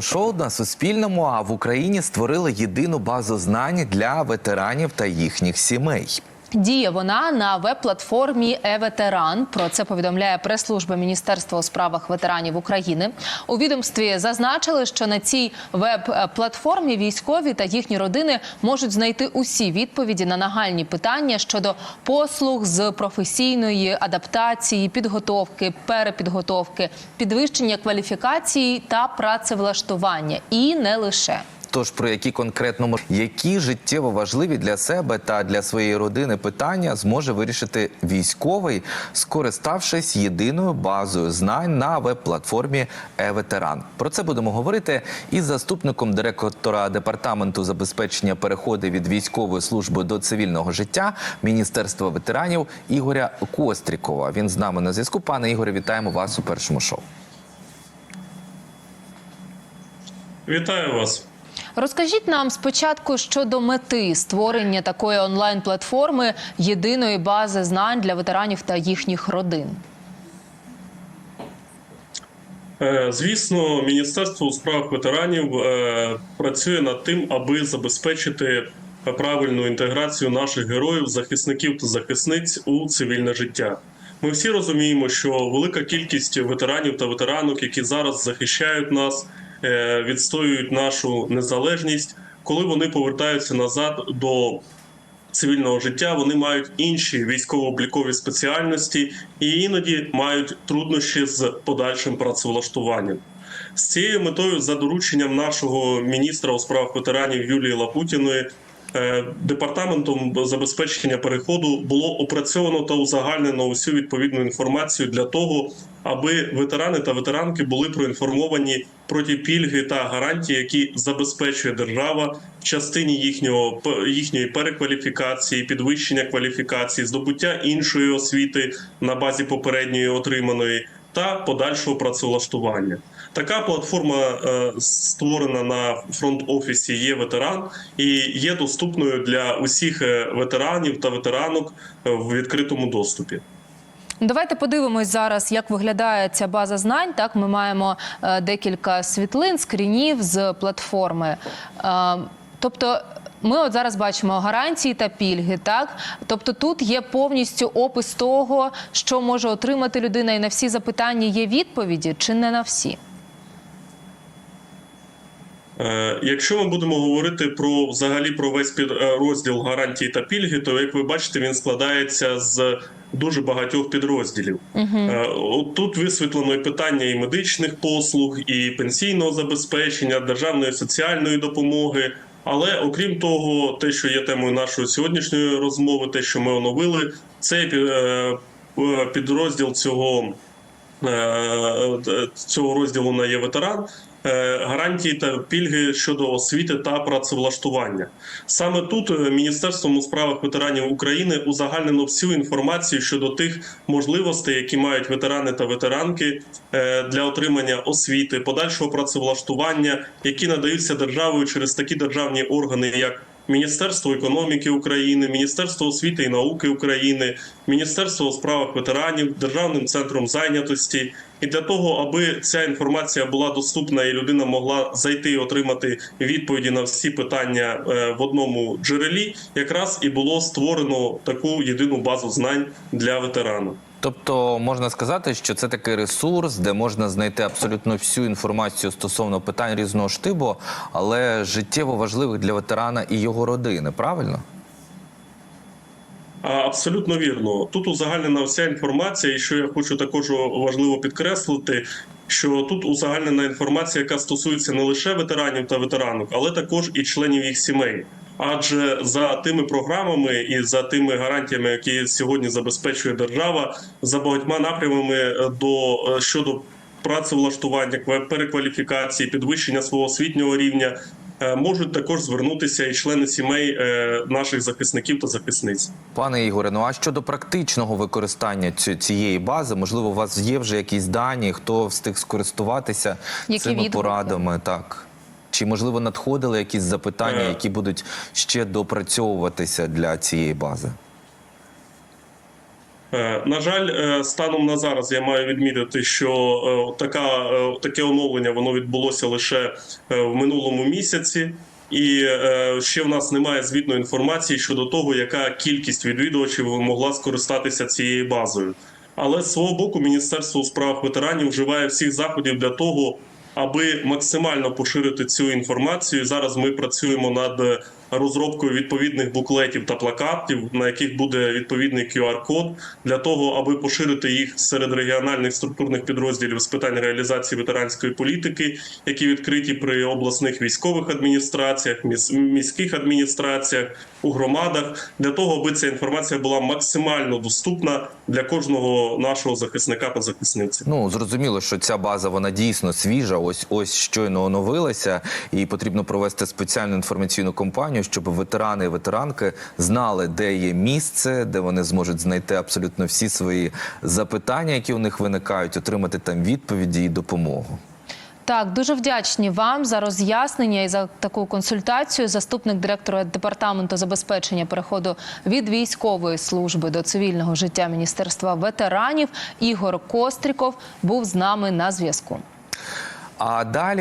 Шоу на Суспільному, а в Україні створили єдину базу знань для ветеранів та їхніх сімей. Діє вона на веб-платформі «Е-ветеран». Про це повідомляє прес-служба Міністерства у справах ветеранів України. У відомстві зазначили, що на цій веб-платформі військові та їхні родини можуть знайти усі відповіді на нагальні питання щодо послуг з професійної адаптації, підготовки, перепідготовки, підвищення кваліфікації та працевлаштування. І не лише. Тож про які конкретно які життєво важливі для себе та для своєї родини питання зможе вирішити військовий, скориставшись єдиною базою знань на веб-платформі «Е-ветеран». Про це будемо говорити із заступником директора департаменту забезпечення переходу від військової служби до цивільного життя Міністерства ветеранів Ігоря Кострікова. Він з нами на зв'язку. Пане Ігоре, вітаємо вас у першому шоу. Вітаю вас. Розкажіть нам спочатку щодо мети створення такої онлайн-платформи єдиної бази знань для ветеранів та їхніх родин. Е, Звісно, Міністерство у справах ветеранів е, працює над тим, аби забезпечити правильну інтеграцію наших героїв, захисників та захисниць у цивільне життя. Ми всі розуміємо, що велика кількість ветеранів та ветеранок, які зараз захищають нас, відстоюють нашу незалежність, коли вони повертаються назад до цивільного життя, вони мають інші військово-облікові спеціальності і іноді мають труднощі з подальшим працевлаштуванням. З цією метою, за дорученням нашого міністра у справах ветеранів Юлії Лапутіної, е, департаментом забезпечення переходу було опрацьовано та узагальнено усю відповідну інформацію для того, аби ветерани та ветеранки були проінформовані про ті пільги та гарантії, які забезпечує держава в частині їхнього їхньої перекваліфікації, підвищення кваліфікації, здобуття іншої освіти на базі попередньої отриманої та подальшого працевлаштування. Така платформа е, створена на фронт-офісі є ветеран і є доступною для усіх е, ветеранів та ветеранок е, в відкритому доступі. Давайте подивимось зараз, як виглядає ця база знань. Так, ми маємо декілька світлин, скрінів з платформи. Тобто. Ми от зараз бачимо гарантії та пільги, так тобто тут є повністю опис того, що може отримати людина, і на всі запитання є відповіді, чи не на всі. Е, Якщо ми будемо говорити про взагалі про весь під е, гарантії та пільги, то як ви бачите, він складається з дуже багатьох підрозділів. От Тут висвітлено і питання і медичних послуг, і пенсійного забезпечення, державної соціальної допомоги. Але окрім того, те, що є темою нашої сьогоднішньої розмови, те, що ми оновили, цей е, підрозділ цього цього розділу на є ветеран. Е, Гарантії та пільги щодо освіти та працевлаштування. Саме тут е, Міністерством у справах ветеранів України узагальнено всю інформацію щодо тих можливостей, які мають ветерани та ветеранки е, для отримання освіти, подальшого працевлаштування, які надаються державою через такі державні органи, як Міністерство економіки України, Міністерство освіти і науки України, Міністерство у справах ветеранів, Державним центром зайнятості. І для того, аби ця інформація була доступна і людина могла зайти і отримати відповіді на всі питання е, в одному джерелі, якраз і було створено таку єдину базу знань для ветерана. Тобто можна сказати, що це такий ресурс, де можна знайти абсолютно всю інформацію стосовно питань різного штибу, але життєво важливих для ветерана і його родини, правильно? Абсолютно вірно. Тут узагальнена вся інформація, і що я хочу також важливо підкреслити, що тут узагальнена інформація, яка стосується не лише ветеранів та ветеранок, але також і членів їх сімей. Адже за тими програмами і за тими гарантіями, які сьогодні забезпечує держава, за багатьма напрямами е, до е, щодо працевлаштування, ква- перекваліфікації, підвищення свого освітнього рівня. е, Можуть також звернутися і члени сімей наших захисників та захисниць. Пане Ігоре, ну а щодо практичного використання ці- цієї бази, можливо, у вас є вже якісь дані, хто встиг скористуватися Які цими відгуки? порадами? Так. Чи можливо надходили якісь запитання, Е. які будуть ще допрацьовуватися для цієї бази? Е, На жаль, е, станом на зараз я маю відмітити, що така, таке оновлення воно відбулося лише в минулому місяці. І е, ще в нас немає звітної інформації щодо того, яка кількість відвідувачів могла скористатися цією базою. Але з свого боку, Міністерство у справах ветеранів вживає всіх заходів для того, аби максимально поширити цю інформацію. Зараз ми працюємо над е, розробкою відповідних буклетів та плакатів, на яких буде відповідний QR-код, для того, аби поширити їх серед регіональних структурних підрозділів з питань реалізації ветеранської політики, які відкриті при обласних військових адміністраціях, міс- міських адміністраціях, у громадах, для того, аби ця інформація була максимально доступна для кожного нашого захисника та захисниці. Ну зрозуміло, що ця база вона дійсно свіжа. Ось ось щойно оновилася, і потрібно провести спеціальну інформаційну кампанію, щоб ветерани і ветеранки знали, де є місце, де вони зможуть знайти абсолютно всі свої запитання, які у них виникають, отримати там відповіді і допомогу. Так, дуже вдячні вам за роз'яснення і за таку консультацію. Заступник директора департаменту забезпечення переходу від військової служби до цивільного життя Міністерства ветеранів Ігор Костріков був з нами на зв'язку. А далі.